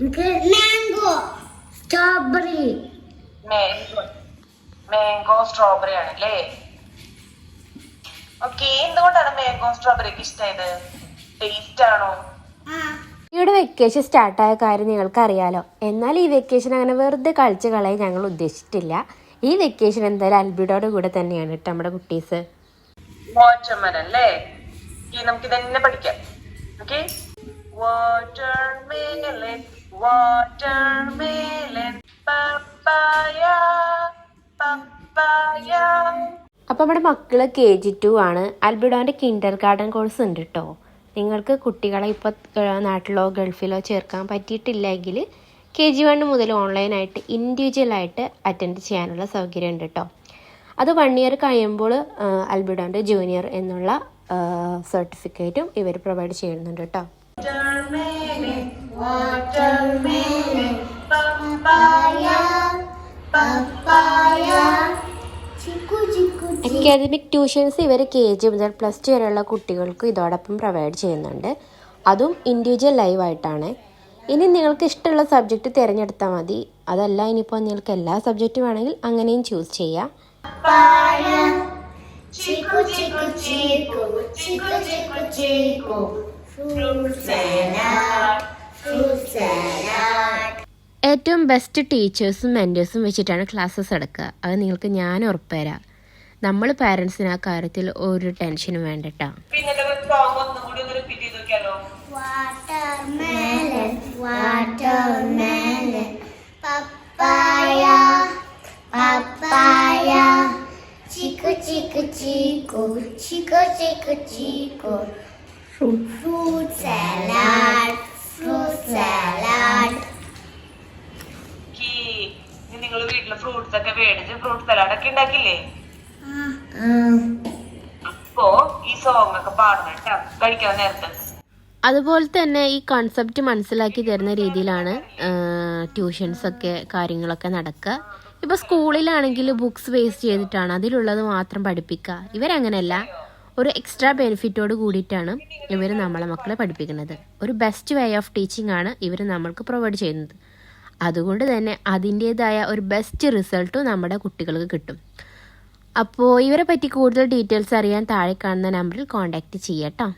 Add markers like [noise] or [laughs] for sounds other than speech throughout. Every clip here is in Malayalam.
എനിക്ക് മാംഗോ സ്ട്രോബെറി മാംഗോ സ്ട്രോബെറി ആണല്ലേ ഓക്കെ എന്തുകൊണ്ടാണ് മാംഗോ സ്ട്രോബെറിക്ക് ഇഷ്ടമായത്? ടേസ്റ്റ് ആണോ? ഇവിടെ വെക്കേഷൻ സ്റ്റാർട്ടായ കാര്യം നിങ്ങൾക്ക് അറിയാലോ എന്നാൽ ഈ വെക്കേഷൻ അങ്ങനെ വെറുതെ കളിച്ച് കളയാൻ ഞങ്ങൾ ഉദ്ദേശിച്ചിട്ടില്ല. ഈ വെക്കേഷൻ എന്തായാലും അൽബിഡോയുടെ കൂടെ തന്നെയാണ് കേട്ടോ നമ്മുടെ കുട്ടീസ്. അല്ലേ? നമുക്ക് ഇതന്നെ പഠിക്കാം. Okay watermelon watermelon papaya papaya അപ്പോൾ നമ്മുടെ മക്കൾ കെ ജി ടു ആണ്. അൽബിഡോന്റെ കിൻഡർ ഗാർഡൻ കോഴ്സ് ഉണ്ട് കേട്ടോ നിങ്ങൾക്ക് കുട്ടികളെ ഇപ്പോൾ നാട്ടിലോ ഗൾഫിലോ ചേർക്കാൻ പറ്റിയിട്ടില്ലെങ്കിൽ കെ ജി വൺ മുതൽ ഓൺലൈനായിട്ട് ഇൻഡിവിജ്വലായിട്ട് അറ്റൻഡ് ചെയ്യാനുള്ള സൗകര്യം ഉണ്ട് കേട്ടോ അത് വൺ ഇയർ കഴിയുമ്പോൾ അൽബിഡോന്റെ ജൂനിയർ എന്നുള്ള സർട്ടിഫിക്കറ്റും ഇവർ പ്രൊവൈഡ് ചെയ്യുന്നുണ്ട് കേട്ടോ papaya chikoo chikoo academic tuitions ഇവർ കെ ജി മുതൽ പ്ലസ് ടു വരെയുള്ള കുട്ടികൾക്ക് ഇതോടൊപ്പം പ്രൊവൈഡ് ചെയ്യുന്നുണ്ട്. അതും ഇൻഡിവിജ്വൽ ലൈവായിട്ടാണ് ഇനി നിങ്ങൾക്ക് ഇഷ്ടമുള്ള സബ്ജക്റ്റ് തിരഞ്ഞെടുത്താൽ മതി. അതല്ല ഇനിയിപ്പോൾ നിങ്ങൾക്ക് എല്ലാ സബ്ജക്റ്റും വേണമെങ്കിൽ അങ്ങനെയും ചൂസ് ചെയ്യാം. ചിക്കു ചിക്കു ചിക്കു ചിക്കു ചിക്കു ചിക്കു. ഏറ്റവും ബെസ്റ്റ് ടീച്ചേഴ്സും മെന്റേഴ്സും വെച്ചിട്ടാണ് ക്ലാസ്സസ് എടുക്കുക. അത് നിങ്ങൾക്ക് ഞാൻ ഉറപ്പുതരാം. നമ്മൾ പാരൻസിന് ആ കാര്യത്തിൽ ഒരു ടെൻഷനും വേണ്ട കേട്ടോ watermelon papaya സലാഡ് നിങ്ങൾ വീട്ടിൽ ഫ്രൂട്ട്സ് ഒക്കെ മേടിച്ച് ഫ്രൂട്ട് സലാഡ് ഒക്കെ ഉണ്ടാക്കില്ലേ? അപ്പോ ഈ സോങ് ഒക്കെ പാടണം കേട്ടോ. കഴിക്കാൻ നേരത്തെ. അതുപോലെ തന്നെ ഈ കൺസെപ്റ്റ് മനസ്സിലാക്കി തരുന്ന രീതിയിലാണ് ട്യൂഷൻസ് ഒക്കെ കാര്യങ്ങളൊക്കെ നടക്കുക. ഇപ്പോൾ സ്കൂളിലാണെങ്കിൽ ബുക്സ് വേസ്റ്റ് ചെയ്തിട്ടാണ് അതിലുള്ളത് മാത്രം പഠിപ്പിക്കുക. ഇവരങ്ങനെയല്ല. ഒരു എക്സ്ട്രാ ബെനിഫിറ്റോട് കൂടിയിട്ടാണ് ഇവർ നമ്മളെ മക്കളെ പഠിപ്പിക്കുന്നത്. ഒരു ബെസ്റ്റ് വേ ഓഫ് ടീച്ചിങ് ആണ് ഇവർ നമ്മൾക്ക് പ്രൊവൈഡ് ചെയ്യുന്നത്. അതുകൊണ്ട് തന്നെ അതിന്റേതായ ഒരു ബെസ്റ്റ് റിസൾട്ടും നമ്മുടെ കുട്ടികൾക്ക് കിട്ടും. അപ്പോൾ ഇവരെ പറ്റി കൂടുതൽ ഡീറ്റെയിൽസ് അറിയാൻ താഴെ കാണുന്ന നമ്പറിൽ കോൺടാക്റ്റ് ചെയ്യട്ടോ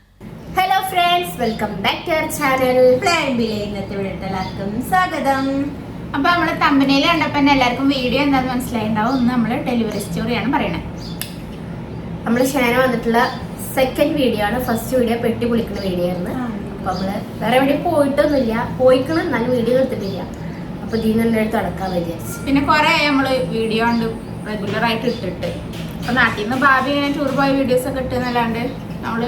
hello friends welcome back to our channel ഇന്നത്തെ വീഡിയോ എല്ലാവർക്കും സ്വാഗതം. അപ്പോൾ നമ്മൾ തമ്പനയിൽ കണ്ടപ്പോൾ തന്നെ എല്ലാവർക്കും വീഡിയോ എന്താണെന്ന് മനസ്സിലായിണ്ടാവും. ഇന്ന് നമ്മൾ ഡെലിവറി സ്റ്റോറിയാണ് പറയണത് നമ്മൾ ഷാന വന്നിട്ടുള്ള സെക്കൻഡ് വീഡിയോ ആണ്. ഫസ്റ്റ് വീഡിയോ പെട്ടി പൊളിക്കുന്ന വീഡിയോ ആയിരുന്നു. അപ്പൊ നമ്മൾ വേറെ എവിടെയും പോയിട്ടൊന്നുമില്ല. പോയിക്കണം നല്ല വീഡിയോ എടുത്തിട്ടില്ല. അപ്പൊ ഇതിൽ നിന്ന് എടുത്ത് തുടക്കാൻ വിചാരിച്ചു. പിന്നെ കുറെ നമ്മൾ വീഡിയോ ഉണ്ട് റെഗുലർ ആയിട്ട് ഇട്ടിട്ട്. അപ്പൊ നാട്ടിൽ നിന്ന് ഭാവി ഇങ്ങനെ ടൂർ പോയ വീഡിയോസ് ഒക്കെ ഇട്ടെന്നല്ലാണ്ട് നമ്മൾ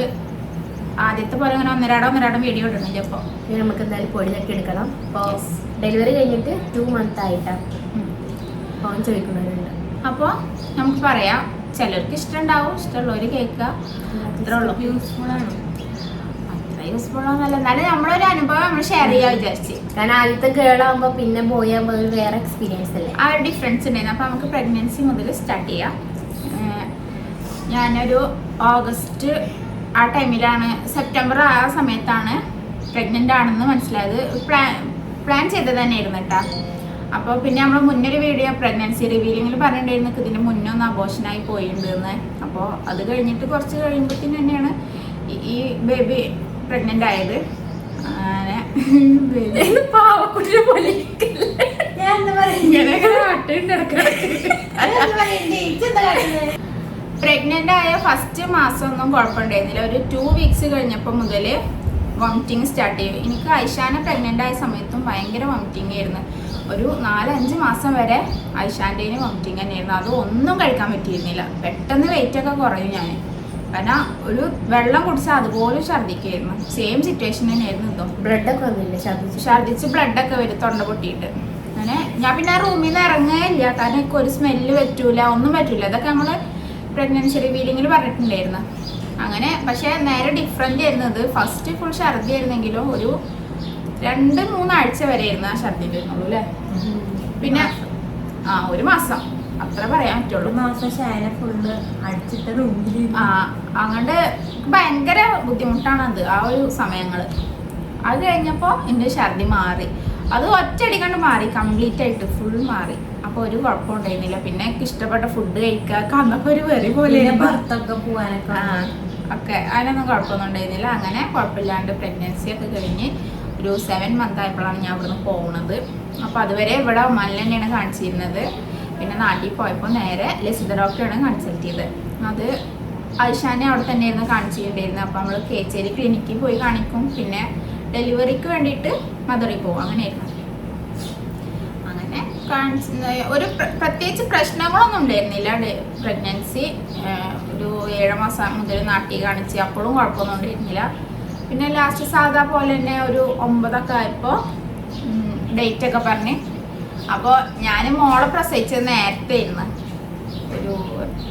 ആദ്യത്തെ പോലെ അങ്ങനെ ഒന്നരാടം ഒന്നരാടം വീഡിയോ ഇടണില്ല അപ്പൊ നമുക്ക് എന്തായാലും പൊടിയൊക്കെ എടുക്കണം. അപ്പോൾ ഡെലിവറി കഴിഞ്ഞിട്ട് ടു മന്ത് ആയിട്ടാണ് ഫോൺ ചോദിക്കുന്നവരുണ്ട്. അപ്പോൾ നമുക്ക് പറയാം. ചിലർക്ക് ഇഷ്ടം ഉണ്ടാവും ഇഷ്ടമുള്ളവർ കേൾക്കുക. അത്രേ ഉള്ളൂ. യൂസ്ഫുൾ ആണ്. അത്ര യൂസ്ഫുൾ എന്നാലും നമ്മളൊരു അനുഭവം നമ്മൾ ഷെയർ ചെയ്യാൻ വിചാരിച്ചു. കാരണം ആദ്യത്തെ ഗേൾ ആകുമ്പോൾ പിന്നെ ബോയ് ആകുമ്പോൾ ഒരു വേറെ എക്സ്പീരിയൻസ് അല്ലേ? ആ ഒരു ഡിഫറൻസ് ഉണ്ടായിരുന്നു. അപ്പോൾ നമുക്ക് പ്രഗ്നൻസി മുതൽ സ്റ്റാർട്ട് ചെയ്യാം. ഏഹ് ഞാനൊരു ഓഗസ്റ്റ് ആ ടൈമിലാണ് സെപ്റ്റംബർ ആ സമയത്താണ് പ്രഗ്നന്റ് ആണെന്ന് മനസ്സിലായത്. പ്ലാൻ പ്ലാൻ ചെയ്തത് തന്നെയായിരുന്നു കേട്ടോ. അപ്പോൾ പിന്നെ നമ്മൾ മുന്നൊരു വീഡിയോ പ്രഗ്നൻസി റിവീലിങ്ങിൽ പറഞ്ഞിട്ടുണ്ടായിരുന്നു. ഇതിന്റെ മുന്നേ ഒന്ന് അബോഷനായി പോയിട്ടുണ്ടെന്ന് അപ്പോൾ അത് കഴിഞ്ഞിട്ട് കുറച്ച് കഴിയുമ്പോഴത്തേന് തന്നെയാണ് ഈ- ബേബി പ്രഗ്നന്റ് ആയത്. അങ്ങനെ പാവക്കുട്ടിയെ പോലെ ഇങ്ങനെയൊക്കെ നാട്ടിൽ പ്രഗ്നന്റ് ആയ ഫസ്റ്റ് മാസം ഒന്നും കുഴപ്പമുണ്ടായിരുന്നില്ല. ഒരു ടു വീക്സ് കഴിഞ്ഞപ്പോൾ മുതൽ വോമിറ്റിങ് സ്റ്റാർട്ട് ചെയ്യും എനിക്ക് ഐഷാന പ്രഗ്നന്റ് ആയ സമയത്തും ഭയങ്കര വോമിറ്റിംഗ് ആയിരുന്നു. ഒരു നാലഞ്ച് മാസം വരെ ഐഷാന്റെയും വോമിറ്റിംഗ് തന്നെയായിരുന്നു. അത് ഒന്നും കഴിക്കാൻ പറ്റിയിരുന്നില്ല. പെട്ടെന്ന് വെയിറ്റ് ഒക്കെ കുറയും ഞാൻ കാരണം ഒരു വെള്ളം കുടിച്ചാൽ അതുപോലെ ഛർദ്ദിക്കായിരുന്നു സെയിം സിറ്റുവേഷൻ തന്നെയായിരുന്നു ഇതും. ബ്ലഡൊക്കെ വന്നില്ല? ഛർദ്ദിച്ചു? ഛർദ്ദിച്ച് ബ്ലഡൊക്കെ വരും തൊണ്ട പൊട്ടിയിട്ട്. അങ്ങനെ ഞാൻ പിന്നെ ആ റൂമിൽ നിന്ന് ഇറങ്ങുകയില്ല കാരണം എനിക്ക് ഒരു സ്മെല്ല് പറ്റൂല ഒന്നും പറ്റൂല. അതൊക്കെ നമ്മൾ പ്രഗ്നൻസി റിവീലിങ്ങിൽ പറഞ്ഞിട്ടുണ്ടായിരുന്നു. അങ്ങനെ പക്ഷേ നേരെ ഡിഫറെന്റ് ആയിരുന്നത് ഫസ്റ്റ് ഫുൾ ഛർദ്ദി ആയിരുന്നെങ്കിലും ഒരു രണ്ട് മൂന്നാഴ്ച വരെ ആയിരുന്നു ആ ഛർദി വരുന്നുള്ളൂ അല്ലേ? പിന്നെ ആ ഒരു മാസം. അത്ര പറയാൻ പറ്റുള്ളൂ. ആ അങ്ങോട്ട് ഭയങ്കര ബുദ്ധിമുട്ടാണ് അത് ആ ഒരു സമയങ്ങൾ അത് കഴിഞ്ഞപ്പോൾ എന്റെ ഛർദി മാറി. അത് ഒറ്റയടി കണ്ട് മാറി കംപ്ലീറ്റ് ആയിട്ട് ഫുൾ മാറി. അപ്പൊ ഒരു കുഴപ്പം ഉണ്ടായിരുന്നില്ല. പിന്നെ ഇഷ്ടപ്പെട്ട ഫുഡ് കഴിക്കുക അന്നൊക്കെ ഒരു വെറി പോലെ പുറത്തൊക്കെ പോവാനൊക്കെ ആ, ഒക്കെ. അതിനൊന്നും കുഴപ്പമൊന്നും ഉണ്ടായിരുന്നില്ല. അങ്ങനെ കുഴപ്പമില്ലാണ്ട് പ്രഗ്നൻസി ഒക്കെ കഴിഞ്ഞ് ഒരു സെവൻ മന്ത് ആയപ്പോഴാണ് ഞാൻ ഇവിടുന്ന് പോകുന്നത് അപ്പോൾ അതുവരെ ഇവിടെ ഒമാനിൽ തന്നെയാണ് കാണിച്ചിരുന്നത്. പിന്നെ നാട്ടിൽ പോയപ്പോൾ നേരെ ലസിത ഡോക്ടറാണ് കൺസൾട്ട് ചെയ്തത്. അത് ഐഷാനെ അവിടെ തന്നെയായിരുന്നു കാണിച്ചിട്ടുണ്ടായിരുന്നത്. അപ്പോൾ നമ്മൾ കേച്ചേരി ക്ലിനിക്കിൽ പോയി കാണിക്കും. പിന്നെ ഡെലിവറിക്ക് വേണ്ടിയിട്ട് മധുറയിൽ പോകും അങ്ങനെയായിരുന്നു. അങ്ങനെ ഒരു പ്ര- പ്രത്യേകിച്ച് പ്രശ്നങ്ങളൊന്നും ഉണ്ടായിരുന്നില്ല. പ്രഗ്നൻസി ഒരു ഏഴ് മാസം മുതൽ നാട്ടിൽ കാണിച്ച് അപ്പോഴും കുഴപ്പമൊന്നും ഉണ്ടായിരുന്നില്ല. പിന്നെ ലാസ്റ്റ് സാധാ പോലെ തന്നെ ഒരു ഒമ്പതൊക്കെ ആയപ്പോൾ ഡേറ്റ് ഒക്കെ പറഞ്ഞ്. അപ്പോൾ ഞാൻ മോളെ പ്രസവിച്ചത് നേരത്തെ ഇരുന്ന് ഒരു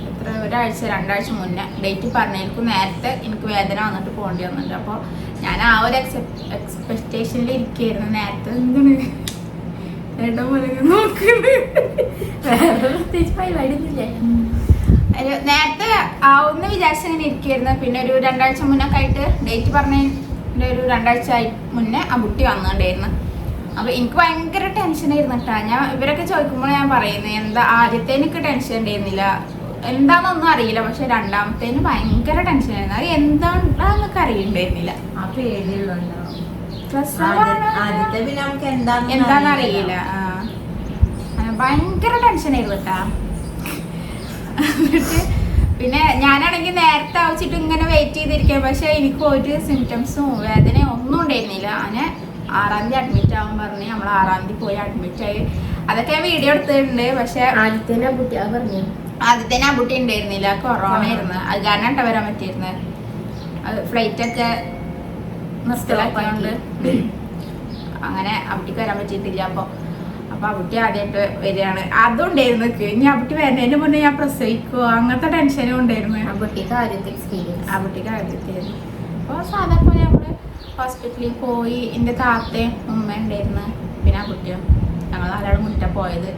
എത്ര ഒരാഴ്ച രണ്ടാഴ്ച മുന്നേ ഡേറ്റ് പറഞ്ഞേക്കും നേരത്തെ എനിക്ക് വേദന വന്നിട്ട് പോകേണ്ടി വന്നിട്ടുണ്ട്. അപ്പോൾ ഞാൻ ആ ഒരു എക്സ്പെക്ടേഷനിൽ എക്സ്പെക്റ്റേഷനിൽ നേരത്തെ. എന്താണ് വേണ്ട പോലെ നോക്കുന്നത് വേറെ പ്രത്യേകിച്ച് പരിപാടി ഒന്നുമില്ലേ ഒരു നേരത്തെ ആവുന്ന വിചാരിച്ച് ഇങ്ങനെ ഇരിക്കുകയായിരുന്നു പിന്നെ ഒരു രണ്ടാഴ്ച മുന്നൊക്കെ ആയിട്ട് ഡേറ്റ് പറഞ്ഞതിന്റെ ഒരു രണ്ടാഴ്ച ആയി മുന്നേ ആ കുട്ടി വന്നുകൊണ്ടായിരുന്നു അപ്പൊ എനിക്ക് ഭയങ്കര ടെൻഷൻ ആയിരുന്നു കേട്ടാ ഞാൻ ഇവരൊക്കെ ചോദിക്കുമ്പോൾ ഞാൻ പറയുന്നത് എന്താ ആദ്യത്തെ എനിക്ക് ടെൻഷൻ ഉണ്ടായിരുന്നില്ല? എന്താണെന്നൊന്നും അറിയില്ല. പക്ഷെ രണ്ടാമത്തേന് ഭയങ്കര ടെൻഷൻ ആയിരുന്നു. അത് എന്താണെന്നൊക്കെ അറിയണ്ടായിരുന്നില്ല. ആ, ഭയങ്കര ടെൻഷൻ ആയിരുന്നു കേട്ടാ എന്നിട്ട് പിന്നെ ഞാനാണെങ്കിൽ നേരത്തെ ആവശ്യമായിട്ട് ഇങ്ങനെ വെയിറ്റ് ചെയ്തിരിക്കാം പക്ഷെ എനിക്ക് ഒരു സിംറ്റംസും വേദനയും ഒന്നും ഉണ്ടായിരുന്നില്ല. അങ്ങനെ ആറാം തീയതി അഡ്മിറ്റ് ആവാൻ പറഞ്ഞ് നമ്മൾ ആറാം തീയതി പോയി അഡ്മിറ്റ് ആയി. അതൊക്കെ വീഡിയോ എടുത്തിട്ടുണ്ട്. പക്ഷെ ആദ്യത്തെ പറഞ്ഞു? ആദ്യത്തെ ആ കുട്ടി ഉണ്ടായിരുന്നില്ല. കൊറോണ ആയിരുന്നു. അത് കാരണം വരാൻ പറ്റിയിരുന്നത് ഫ്ലൈറ്റ് ഒക്കെ നിർത്തലാക്കിയോണ്ട് അങ്ങനെ അവിടേക്ക് വരാൻ പറ്റിയിട്ടില്ല. അപ്പൊ അപ്പൊ അവിട്ടി ആദ്യമായിട്ട് വരികയാണ്. അതും ഉണ്ടായിരുന്നു. ഇനി അവിട്ടി വരുന്നതിന് മുന്നേ ഞാൻ പ്രസവിക്കുക അങ്ങനത്തെ ടെൻഷനും ഉണ്ടായിരുന്നു. ആ കുട്ടിക്ക് ആദ്യത്തെ എക്സ്പീരിയൻസ് ആ ആദ്യത്തേത് അപ്പോൾ സാധാരണ പോലെ നമ്മൾ ഹോസ്പിറ്റലിൽ പോയി എന്റെ താത്തയും ഉമ്മ ഉണ്ടായിരുന്നു. പിന്നെ ആ കുട്ടിയും. ഞങ്ങൾ നാലാളും മുറ്റ പോയത്.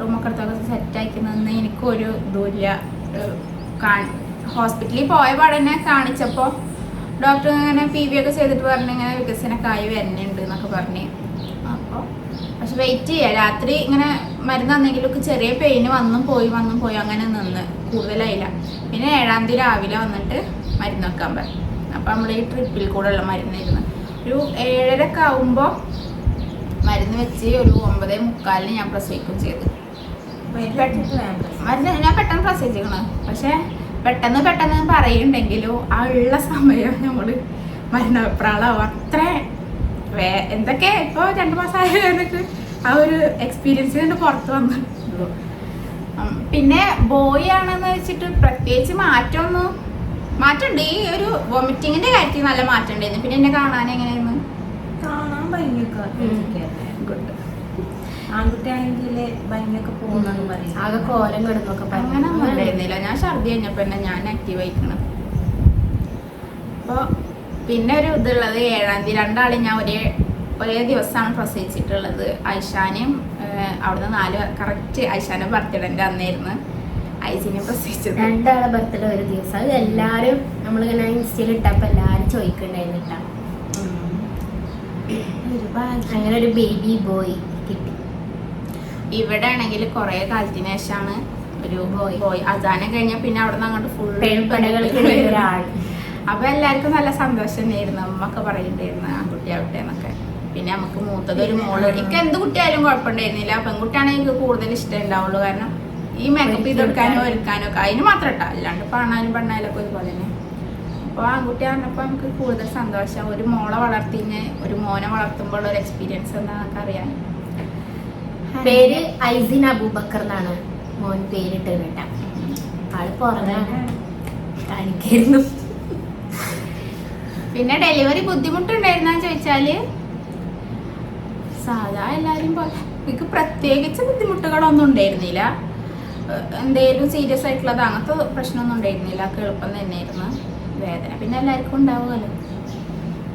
റൂമൊക്കെ എടുത്തൊക്കെ സെറ്റാക്കി നിന്ന് എനിക്കൊരു ഇതുമില്ല. ഹോസ്പിറ്റലിൽ പോയ പാടന്നെ കാണിച്ചപ്പോൾ ഡോക്ടർ ഇങ്ങനെ പി വി ഒക്കെ ചെയ്തിട്ട് പറഞ്ഞു ഇങ്ങനെ വികസനമൊക്കെ ആയി വരുന്നുണ്ട് എന്നൊക്കെ പറഞ്ഞ്. അപ്പോൾ പക്ഷെ വെയിറ്റ് ചെയ്യുക രാത്രി ഇങ്ങനെ മരുന്ന് തന്നെങ്കിലൊക്കെ ചെറിയ പെയിന് വന്നും പോയി വന്നും പോയി അങ്ങനെ നിന്ന്. കൂടുതലായില്ല. പിന്നെ ഏഴാം തീയതി രാവിലെ വന്നിട്ട് മരുന്ന് വെക്കാൻ പറയും അപ്പം നമ്മൾ ഈ ട്രിപ്പിൽ കൂടെ ഉള്ള മരുന്നായിരുന്നു ഒരു ഏഴരക്കെ ആവുമ്പോൾ മരുന്ന് വെച്ച് ഒരു ഒമ്പതേ മുക്കാലിന് ഞാൻ പ്രസവിക്കും ചെയ്തു. മരുന്ന് ഞാൻ പെട്ടെന്ന് പ്രസവിച്ചിരിക്കണം. പക്ഷേ പെട്ടെന്ന് പെട്ടെന്ന് പറയുന്നുണ്ടെങ്കിലും ആ ഉള്ള സമയം നമ്മൾ മരുന്നപ്രാളാവും അത്ര എന്തൊക്കെ ഇപ്പോൾ രണ്ട് മാസമായ എനിക്ക് ആ ഒരു എക്സ്പീരിയൻസ് നിന്ന് പുറത്ത് വന്നിട്ടുള്ളൂ പിന്നെ ബോയ് ആണെന്ന് വെച്ചിട്ട് പ്രത്യേകിച്ച് മാറ്റമൊന്നും മാറ്റമുണ്ട്. ഈ ഒരു വൊമിറ്റിങ്ങിന്റെ കാര്യത്തിൽ നല്ല മാറ്റം ഉണ്ടായിരുന്നു പിന്നെ എന്നെ കാണാൻ എങ്ങനെയായിരുന്നു? കാണാൻ ഭംഗിയൊക്കെ ഇരിക്കുകയല്ലേ. ഗുഡ് ആൺകുട്ടിയാണെങ്കിൽ ഭംഗിയൊക്കെ പോകുന്നു പറയും ആകെ കോലം കിടന്നൊക്കെ അങ്ങനെ ഒന്നും ഉണ്ടായിരുന്നില്ല. ഞാൻ ഛർദി കഴിഞ്ഞപ്പോൾ തന്നെ ഞാൻ ആക്റ്റീവ് ആയിക്കണം. അപ്പോൾ പിന്നെ ഒരു ഇതുള്ളത് ഏഴാം തീയതി. രണ്ടാളും ഞാൻ ഒരേ ഒരേ ദിവസമാണ് പ്രസവിച്ചിട്ടുള്ളത്. ഐഷാനെയും ഏഹ്, അവിടുന്ന് നാല് കറക്റ്റ് ഐഷാന്റെ ബർത്ത്ഡേന്റെ അന്നായിരുന്നു. ഐസിനെ പ്രസവിച്ചത്. രണ്ടാളെ ബർത്ത്ഡേ ഒരു ദിവസം. അത് എല്ലാരും നമ്മളിങ്ങനെ ഇൻസ്റ്റയിൽ ഇട്ടപ്പോൾ എല്ലാരും ചോദിക്കണ്ടായിരുന്നു അങ്ങനെ ഒരു ബേബി ബോയ് കിട്ടി. ഇവിടെ ആണെങ്കിൽ കുറേ കാലത്തിന് ശേഷമാണ് ഒരു ബോയ് ബോയ് അജാനം കഴിഞ്ഞാൽ പിന്നെ അവിടെ നിന്ന് അങ്ങോട്ട് ഫുൾ പെൺപടകൾക്കിടയിൽ ഒരാൾ. അപ്പൊ എല്ലാവർക്കും നല്ല സന്തോഷം തന്നെയായിരുന്നു അമ്മൊക്കെ ആ ആൺകുട്ടിയാവട്ടെ എന്നൊക്കെ. പിന്നെ നമുക്ക് മൂത്തത് ഒരു മോൾ. എനിക്ക് എന്ത് കുട്ടിയായാലും കുഴപ്പമുണ്ടായിരുന്നില്ല. പെൺകുട്ടിയാണെങ്കിൽ എനിക്ക് കൂടുതൽ ഇഷ്ടം ഉണ്ടാവുള്ളൂ. കാരണം ഈ മേക്കപ്പ് ചെയ്തെടുക്കാനോ ഒരുക്കാനോ ഒക്കെ അതിന് മാത്രം ഇട്ടാ അല്ലാണ്ട് പാണാലും പെണ്ണായാലും ഒക്കെ ഒരുപോലെ തന്നെ. അപ്പോൾ ആൺകുട്ടി പറഞ്ഞപ്പോൾ നമുക്ക് കൂടുതൽ സന്തോഷം. ഒരു മോളെ വളർത്തിഞ്ഞ് ഒരു മോനെ വളർത്തുമ്പോൾ ഒരു എക്സ്പീരിയൻസ് എന്താണെന്നൊക്കെ അറിയാൻ. പേര് ഐസിൻ അബൂബക്കർ എന്നാണ് മോൻ പേരിട്ട് കേട്ടാ. ആൾ പുറത്താണ് കാണിക്കായിരുന്നു. പിന്നെ ഡെലിവറി ബുദ്ധിമുട്ടുണ്ടായിരുന്ന ചോദിച്ചാൽ? സാധാ എല്ലാരും പോലെ എനിക്ക് പ്രത്യേകിച്ച് ബുദ്ധിമുട്ടുകളൊന്നും ഉണ്ടായിരുന്നില്ല. എന്തേലും സീരിയസ് ആയിട്ടുള്ളത് അങ്ങനത്തെ പ്രശ്നമൊന്നും ഉണ്ടായിരുന്നില്ല. ഒക്കെ എളുപ്പം തന്നെയായിരുന്നു. വേദന പിന്നെ എല്ലാവർക്കും ഉണ്ടാവുമല്ലോ.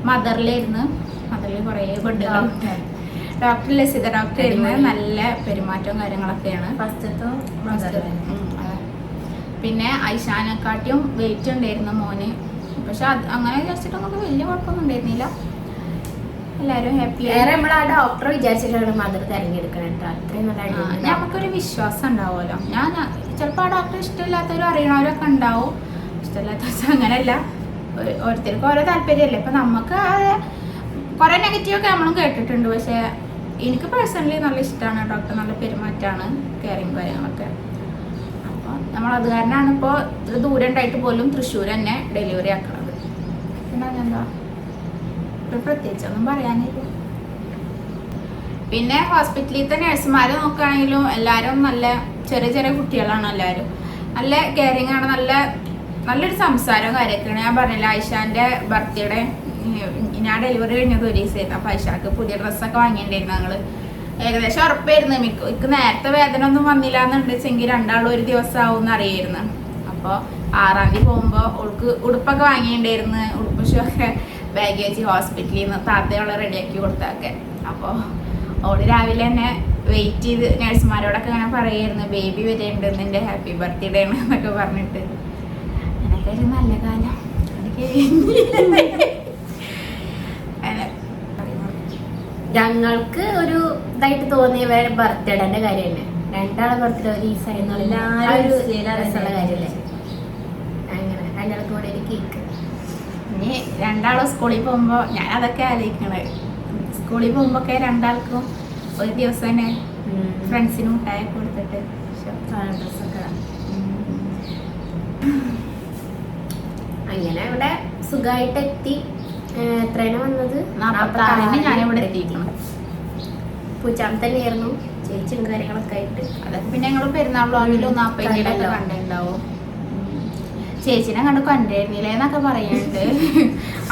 മദറിലായിരുന്നു മദറിൽ കുറേ ബെഡുകൾ ഡോക്ടർ ലസിത ഡോക്ടർ ആയിരുന്നു. നല്ല പെരുമാറ്റവും കാര്യങ്ങളൊക്കെയാണ്. ഫസ്റ്റത്തെ പിന്നെ ഐഷാനെക്കാട്ടിയും വെയിറ്റ് ഉണ്ടായിരുന്നു മോന്. പക്ഷെ അത് അങ്ങനെ വിചാരിച്ചിട്ട് നമുക്ക് വലിയ കുഴപ്പമൊന്നും ഉണ്ടായിരുന്നില്ല. എല്ലാവരും ഹാപ്പി വേറെ നമ്മൾ ആ ഡോക്ടറെ വിചാരിച്ചിട്ടാണ് മദർ തിരഞ്ഞെടുക്കണം അത്രയും നല്ല നമുക്കൊരു വിശ്വാസം ഉണ്ടാവുമല്ലോ. ഞാൻ ചിലപ്പോൾ ആ ഡോക്ടർ ഇഷ്ടമില്ലാത്തവരും അറിയണവരൊക്കെ ഉണ്ടാവും. ഇഷ്ടമില്ലാത്ത [laughs] അങ്ങനെയല്ല. ഓരോരുത്തർക്കും ഓരോ താല്പര്യമല്ലേ. ഇപ്പം നമുക്ക് കുറേ നെഗറ്റീവൊക്കെ നമ്മളും കേട്ടിട്ടുണ്ട്. പക്ഷേ എനിക്ക് പേഴ്സണലി നല്ല ഇഷ്ടമാണ് ഡോക്ടർ നല്ല പെരുമാറ്റമാണ്. കെയറിങ് കാര്യങ്ങളൊക്കെ. അത് കാരണമാണ് ഇപ്പോൾ ഇത്ര ദൂരം ഉണ്ടായിട്ട് പോലും തൃശ്ശൂർ തന്നെ ഡെലിവറി ആക്കണത്. അതെന്താ പ്രത്യേകിച്ച് പ്രത്യേകിച്ചൊന്നും പറയാനില്ല. പിന്നെ ഹോസ്പിറ്റലിലത്തെ നഴ്സുമാരെ നോക്കുകയാണെങ്കിലും എല്ലാവരും നല്ല ചെറിയ ചെറിയ കുട്ടികളാണ് എല്ലാവരും നല്ല കെയറിങ് ആണ് നല്ല നല്ലൊരു സംസാരവും കാര്യമൊക്കെയാണ്. ഞാൻ പറഞ്ഞില്ല ആയിഷാന്റെ ബർത്ത്ഡേ ഞാൻ ഡെലിവറി കഴിഞ്ഞത് ഒരു ദിവസമായിരുന്നു. അപ്പോൾ ആയിഷാക്ക് പുതിയ ഡ്രസ്സൊക്കെ വാങ്ങിയിട്ടുണ്ടായിരുന്നു ഞങ്ങൾ ഏകദേശം ഉറപ്പായിരുന്നു. മിക്ക എനിക്ക് നേരത്തെ വേദന ഒന്നും വന്നില്ല എന്നുണ്ടെച്ചെങ്കിൽ രണ്ടാളും ഒരു ദിവസം ആവും അറിയായിരുന്നു. അപ്പോൾ ആറാം തീയതി പോകുമ്പോൾ ഉൾക്ക് ഉടുപ്പൊക്കെ വാങ്ങിയിട്ടുണ്ടായിരുന്നു. ഉടുപ്പ് ഷൂ ഒക്കെ ബാഗേജ് ഹോസ്പിറ്റലിൽ നിന്ന് താത്തയോളം റെഡിയാക്കി കൊടുത്തൊക്കെ അപ്പോൾ ഓൾ രാവിലെ തന്നെ വെയിറ്റ് ചെയ്ത് നഴ്സുമാരോടൊക്കെ അങ്ങനെ പറയായിരുന്നു. ബേബി വരെയുണ്ട് നിന്റെ ഹാപ്പി ബർത്ത്ഡേ ആണ് എന്നൊക്കെ പറഞ്ഞിട്ട്. എനിക്കൊരു നല്ല കാലം. അതൊക്കെ കഴിഞ്ഞ്. അങ്ങനെ. ഞങ്ങൾക്ക് ഒരു ഇതായിട്ട് തോന്നിയ വേറെ ബർത്ത്ഡേന്റെ കാര്യം തന്നെ രണ്ടാളെ ബർത്ത്ഡേ ഒരു എല്ലാവരും രസമുള്ള. കാര്യമല്ലേ? അങ്ങനെ. രണ്ടാൾക്ക് കൂടെ ഒരു കേക്ക് ഇനി രണ്ടാളും സ്കൂളിൽ പോകുമ്പോൾ ഞാൻ അതൊക്കെ ആലോചിക്കണത് സ്കൂളിൽ പോകുമ്പോഴൊക്കെ രണ്ടാൾക്കും ഒരു ദിവസം തന്നെ ഫ്രണ്ട്സിന് മുട്ടായി കൊടുത്തിട്ട് ഡ്രസ്സൊക്കെ അങ്ങനെ ഇവിടെ സുഖമായിട്ട് എത്തി എത്രയാണ് വന്നത്? നാൽപ്പത്താറിന് ഞാനിവിടെ എത്തിയിരിക്കണം പൂച്ചാം തന്നെയായിരുന്നു ചേച്ചിയും കാര്യങ്ങളൊക്കെ ആയിട്ട്. അതൊക്കെ പിന്നെ ഞങ്ങൾ പെരുന്നാൾ നാപ്പതിലൊക്കെ കണ്ടല്ലോ. കണ്ടിട്ടുണ്ടാവും. ചേച്ചിനെ കണ്ട് കണ്ടിരുന്നില്ലേ എന്നൊക്കെ പറയുന്നുണ്ട്.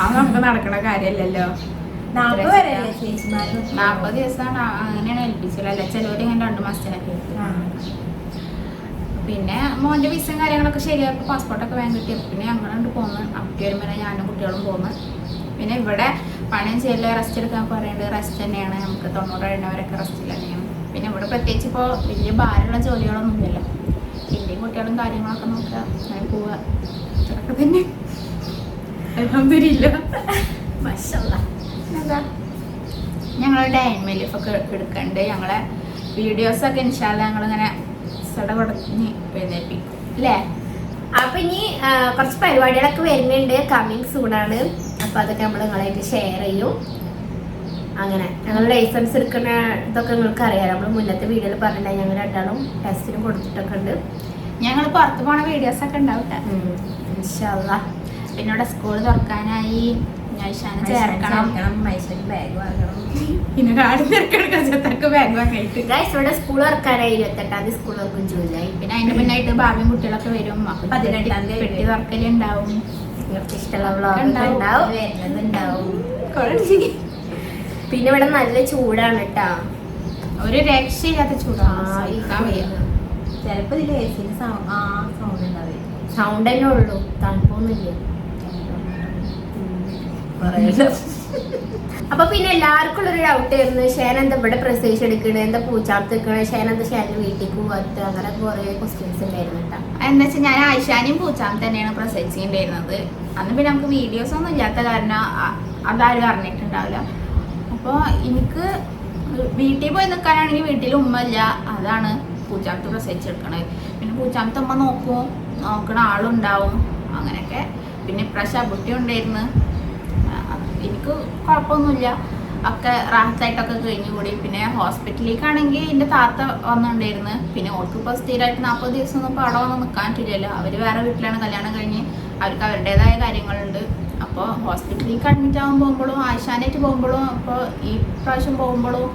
അത് നമുക്ക് നടക്കണ കാര്യമല്ലല്ലോ നാൽപ്പത് ദിവസമാണ് അങ്ങനെയാണ് ഏൽപ്പിച്ചത് അല്ല ചിലവർ ഇങ്ങനെ രണ്ടു മാസത്തിനൊക്കെ. പിന്നെ മോന്റെ വിസയും കാര്യങ്ങളൊക്കെ ശരിയായപ്പോൾ പാസ്പോർട്ടൊക്കെ വേഗം കിട്ടി പിന്നെ ഞങ്ങളുണ്ട് പോന്ന്. അപ്പി വരുമ്പോൾ ഞാനും കുട്ടികളും പോന്ന്. പിന്നെ ഇവിടെ പണിയും ചെയ്യൽ റെസ്റ്റ് എടുക്കാൻ പറയുന്നത് റെസ്റ്റ് തന്നെയാണ്. നമുക്ക് തൊണ്ണൂറ് കഴിഞ്ഞവരൊക്കെ റെസ്റ്റിൽ തന്നെയാണ്. പിന്നെ ഇവിടെ പ്രത്യേകിച്ച് ഇപ്പോൾ വലിയ ഭാരമുള്ള ജോലികളൊന്നും ഇല്ലല്ലോ. ഇന്ത്യയും കുട്ടികളും കാര്യങ്ങളൊക്കെ നോക്കുക. അങ്ങനെ പോവുക. തന്നെ. അലഹമില്ല എന്താ? ഞങ്ങൾ ഡൈൻ ഒക്കെ എടുക്കണ്ട്. ഞങ്ങളെ വീഡിയോസൊക്കെ ഇൻഷാല്ല ഞങ്ങളിങ്ങനെ സടപടഞ്ഞ് എഴുന്നേൽപ്പിക്കും. അല്ലേ? അപ്പൊ ഇനി കുറച്ച് പരിപാടികളൊക്കെ വരുന്നുണ്ട്. കമ്മിങ് സൂണാണ് അപ്പൊ അതൊക്കെ നമ്മൾ നിങ്ങളായിട്ട് ഷെയർ ചെയ്യും. അങ്ങനെ. ഞങ്ങൾ ലൈസൻസ് എടുക്കുന്ന ഇതൊക്കെ നിങ്ങൾക്ക് അറിയാം നമ്മൾ മുന്നത്തെ വീഡിയോയിൽ പറഞ്ഞിട്ടുണ്ടായി ഞങ്ങൾ രണ്ടാളും ടെസ്റ്റിന് കൊടുത്തിട്ടൊക്കെ ഉണ്ട്. ഞങ്ങൾ പുറത്ത് പോണ വീഡിയോസൊക്കെ ഉണ്ടാവും ഉണ്ടാവില്ല. പിന്നെ ഇവിടെ സ്കൂൾ തുറക്കാനായി. ഇവിടെ സ്കൂൾ തുറക്കാനായി. ഇരുപത്തെട്ടാം തീയതി സ്കൂൾ തുറക്കും ജൂലൈ. പിന്നെ അതിന്റെ പിന്നായിട്ട് ഭാവിയും കുട്ടികളൊക്കെ വരും. പതിനെട്ടാം തീയതി പെട്ടി തുറക്കലുണ്ടാവും നിങ്ങൾക്ക് ഇഷ്ടമുള്ള വ്ളോഗ് ഉണ്ടാവും. ഉണ്ടാവും. വരുന്നതുണ്ടാവും പിന്നെ ഇവിടെ നല്ല ചൂടാണ് കേട്ടാ. ഒരു രക്ഷയില്ലാത്ത ചൂടാണ്. ചിലപ്പോ ഇതിൽ എ സൗണ്ട് ആ സൗണ്ട് ഉണ്ടാവേ സൗണ്ട് തന്നെ ഉള്ളൂ. തണുപ്പൊന്നുമില്ല. അപ്പൊ പിന്നെ എല്ലാവർക്കും ഉള്ളൊരു ഡൗട്ട് ആയിരുന്നു. ഷേൻ എന്താ ഇവിടെ പ്രസവിച്ച് എടുക്കണേ? എന്താ പൂച്ചാർത്ത് എടുക്കണേ? ഷേൻ എന്താ ഷേന്റെ വീട്ടിൽ പോകത്ത് അങ്ങനെ കുറെ ക്വസ്റ്റ്യൻസ് ഉണ്ടായിരുന്നു കേട്ടോ. എന്താ വെച്ചാൽ ഞാൻ ആയിഷാനെയും പൂച്ചാം തന്നെയാണ് പ്രസവിച്ചിട്ടുണ്ടായിരുന്നത് അന്ന് പിന്നെ നമുക്ക് വീഡിയോസ് ഒന്നും ഇല്ലാത്ത കാരണം അതാരും അറിഞ്ഞിട്ടുണ്ടാവില്ല. അപ്പോൾ എനിക്ക് വീട്ടിൽ പോയി നിൽക്കാനാണെങ്കിൽ വീട്ടിൽ ഉമ്മ ഇല്ല. അതാണ് പൂച്ചാമത്ത് പ്രസവിച്ചെടുക്കണത് പിന്നെ പൂച്ചാമത്ത് ഉമ്മ നോക്കും. നോക്കണ ആളുണ്ടാവും. അങ്ങനെയൊക്കെ. പിന്നെ ഇപ്രാവശ്യം അബുട്ടി ഉണ്ടായിരുന്നു. എനിക്ക് കുഴപ്പമൊന്നുമില്ല. ഒക്കെ റാഹത്തായിട്ടൊക്കെ കഴിഞ്ഞു കൂടി പിന്നെ ഹോസ്പിറ്റലിലേക്കാണെങ്കിൽ എന്റെ താത്ത വന്നിട്ടുണ്ടായിരുന്നു. പിന്നെ ഓൾക്ക് ഇപ്പോൾ സ്ഥിരമായിട്ട് നാൽപ്പത് ദിവസം ഒന്നും ഇപ്പോൾ അവിടെ വന്ന് നിൽക്കാൻ പറ്റില്ലല്ലോ. അവർ വേറെ വീട്ടിലാണ് കല്യാണം കഴിഞ്ഞ് അവർക്ക് അവരുടേതായ കാര്യങ്ങളുണ്ട്. അപ്പോൾ ഹോസ്പിറ്റലിലേക്ക് അഡ്മിറ്റ് ആകാൻ പോകുമ്പോഴും ആശാനായിട്ട് പോകുമ്പോഴും അപ്പോൾ ഈ പ്രാവശ്യം പോകുമ്പോഴും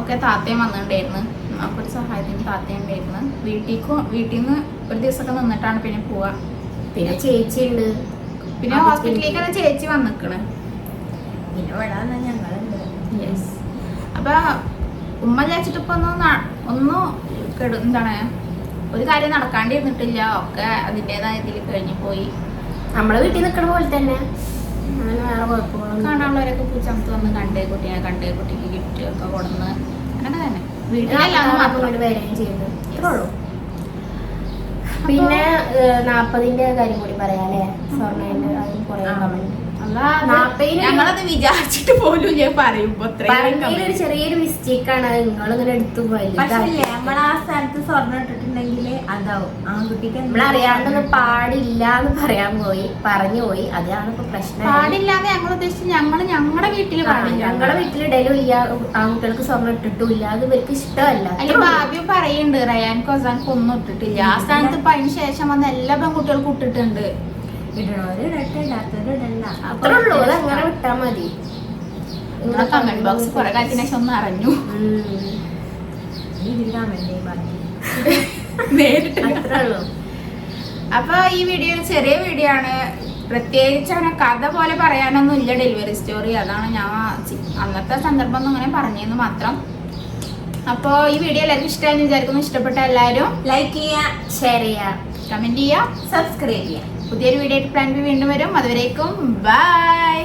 ഒക്കെ താത്തയും വന്നിട്ടുണ്ടായിരുന്നു. അപ്പോൾ ഒരു സഹായത്തിന് താത്തയും ഉണ്ടായിരുന്നു. വീട്ടിലേക്കും വീട്ടിൽ നിന്ന് ഒരു ദിവസമൊക്കെ നിന്നിട്ടാണ് പിന്നെ പോവുക. പിന്നെ ചേച്ചി ഉണ്ട് പിന്നെ ഹോസ്പിറ്റലിലേക്കാണ് ചേച്ചി വന്നിക്കണ് പിന്നെ ഞങ്ങളുണ്ട്. യെസ് അപ്പൊ ഉമ്മ വിചാരിച്ചിട്ട് ഒന്ന് ഒന്നും കെടു എന്താണ് ഒരു കാര്യം നടക്കാണ്ടിരുന്നിട്ടില്ല. ഒക്കെ അതിന്റെതായ ഇതിൽ കഴിഞ്ഞു പോയി. നമ്മളെ വീട്ടിൽ നിൽക്കണ പോലെ തന്നെ. കാണാനുള്ളവരൊക്കെ പൂച്ചമത്ത് വന്ന് കണ്ടേ കുട്ടിയെ കണ്ടേ കുട്ടിക്ക് ഗിഫ്റ്റ് ഒക്കെ കൊടുന്ന്. അങ്ങനെ തന്നെ. വീട്ടിലെല്ലാം പിന്നെ നാപ്പതിന്റെ കാര്യം കൂടി പറയാം അല്ലേ? ഞങ്ങളത് വിചാരിച്ചിട്ട് പോലും ഞാൻ പറയുമ്പോ ഒരു ചെറിയൊരു മിസ്റ്റേക്ക് ആണ് നിങ്ങളിങ്ങനെ എടുത്തു പോയില്ല നമ്മൾ ആ സ്ഥലത്ത് സ്വർണം ഇട്ടിട്ടുണ്ടെങ്കിൽ അതാവും. ആൺകുട്ടിക്ക് നമ്മളറിയാണ്ടൊന്നും പാടില്ല എന്ന് പറയാൻ പോയി പറഞ്ഞു പോയി. അതാണ് ഇപ്പൊ പ്രശ്നം. പാടില്ലാതെ ഞങ്ങൾ ഉദ്ദേശിച്ച് ഞങ്ങൾ ഞങ്ങളുടെ വീട്ടിൽ പാടില്ല. ഞങ്ങളുടെ ഇടയിലും ഇല്ല. ആൺകുട്ടികൾക്ക് സ്വർണം ഇട്ടിട്ടില്ല അത് ഇവർക്ക് ഇഷ്ടമല്ല. ആദ്യം പറയുന്നുണ്ട് റയാൻ കൊസാൻക്ക് ഒന്നും ഇട്ടിട്ടില്ല. ആ സ്ഥാനത്ത് ഇപ്പൊ അതിന് ശേഷം വന്ന എല്ലാ പെൺകുട്ടികൾക്കും ഇട്ടിട്ടുണ്ട്. ഇടണോര് ഇടട്ടെ ഇടാത്തവര് ഇടണ്ട. അത്രേ ഉള്ളൂ അത് അങ്ങനെ വിട്ടാ മതി. നിങ്ങളെ കമന്റ് ബോക്സ് കുറെ കാലത്തിന് ശേഷം ഒന്ന് അറിഞ്ഞു. ഉം. ഈ ഇതിൽ കമന്റ് ചെയ്യും ബാക്കി നേരിട്ട് അത്രേ ഉള്ളൂ അപ്പൊ ഈ വീഡിയോ ഒരു ചെറിയ വീഡിയോ ആണ്. പ്രത്യേകിച്ച് അങ്ങനെ കഥ പോലെ പറയാനൊന്നും ഇല്ല ഡെലിവറി സ്റ്റോറി അതാണ് ഞാൻ അന്നത്തെ സന്ദർഭം ഒന്നും അങ്ങനെ പറഞ്ഞെന്ന് മാത്രം. അപ്പോൾ ഈ വീഡിയോ എല്ലാവർക്കും ഇഷ്ടമായി വിചാരിക്കുന്നു. ഇഷ്ടപ്പെട്ട എല്ലാവരും ലൈക്ക് ചെയ്യുക ഷെയർ ചെയ്യുക കമന്റ് ചെയ്യുക സബ്സ്ക്രൈബ് ചെയ്യാം. പുതിയൊരു വീഡിയോ ആയിട്ട് പ്ലാൻ വീണ്ടും വരും. അതുവരേക്കും ബൈ